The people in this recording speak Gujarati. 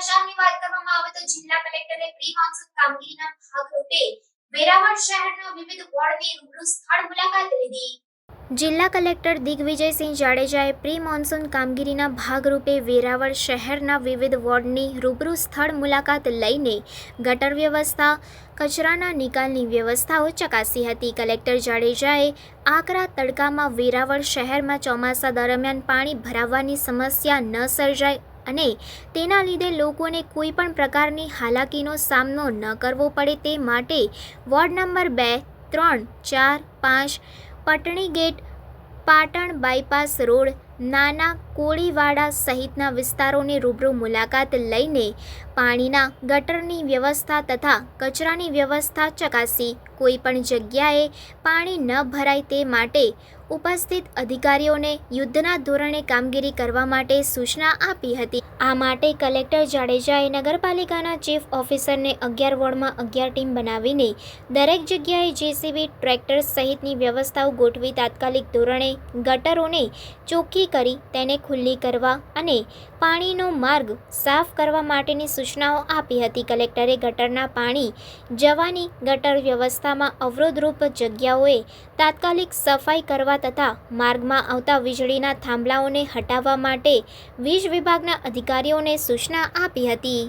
સમાચારની વાત કરવામાં આવે તો જિલ્લા કલેક્ટરે પ્રી મોન્સૂન કામગીરીના ભાગરૂપે વેરાવળ શહેરના વિવિધ વોર્ડની રૂબરૂ સ્થળ મુલાકાત લીધી. જિલ્લા કલેક્ટર દિગ્વિજયસિંહ જાડેજાએ પ્રી મોન્સૂન કામગીરીના ભાગરૂપે વેરાવળ શહેરના વિવિધ વોર્ડની રૂબરૂ સ્થળ મુલાકાત લઈને ગટર વ્યવસ્થા કચરાના નિકાલની વ્યવસ્થાઓ ચકાસી હતી. કલેક્ટર જાડેજાએ આકરા તડકામાં વેરાવળ શહેરમાં ચોમાસા દરમિયાન પાણી ભરાવાની સમસ્યા ન સર્જાય અને તેના લીધે લોકોને કોઈ પણ પ્રકારની હાલાકીનો સામનો ન કરવો પડે તે માટે વોર્ડ નંબર બે, ત્રણ, ચાર, પાંચ, Patni gate, Patan bypass road નાના કોળીવાડા સહિતના વિસ્તારોની રૂબરૂ મુલાકાત લઈને પાણીના ગટરની વ્યવસ્થા તથા કચરાની વ્યવસ્થા ચકાસી. કોઈપણ જગ્યાએ પાણી ન ભરાય તે માટે ઉપસ્થિત અધિકારીઓને યુદ્ધના ધોરણે કામગીરી કરવા માટે સૂચના આપી હતી. આ માટે કલેક્ટર જાડેજાએ નગરપાલિકાના ચીફ ઓફિસરને અગિયાર વોર્ડમાં અગિયાર ટીમ બનાવીને દરેક જગ્યાએ જેસીબી, ટ્રેક્ટર સહિતની વ્યવસ્થાઓ ગોઠવી તાત્કાલિક ધોરણે ગટરોને ચોખ્ખી કરી તેને ખુલ્લી કરવા અને પાણીનો માર્ગ સાફ કરવા માટેની સૂચનાઓ આપી હતી. કલેક્ટરે ગટરના પાણી જવાની ગટર વ્યવસ્થામાં અવરોધરૂપ જગ્યાઓએ તાત્કાલિક સફાઈ કરવા તથા માર્ગમાં આવતા વીજળીના થાંભલાઓને હટાવવા માટે વીજ વિભાગના અધિકારીઓને સૂચના આપી હતી.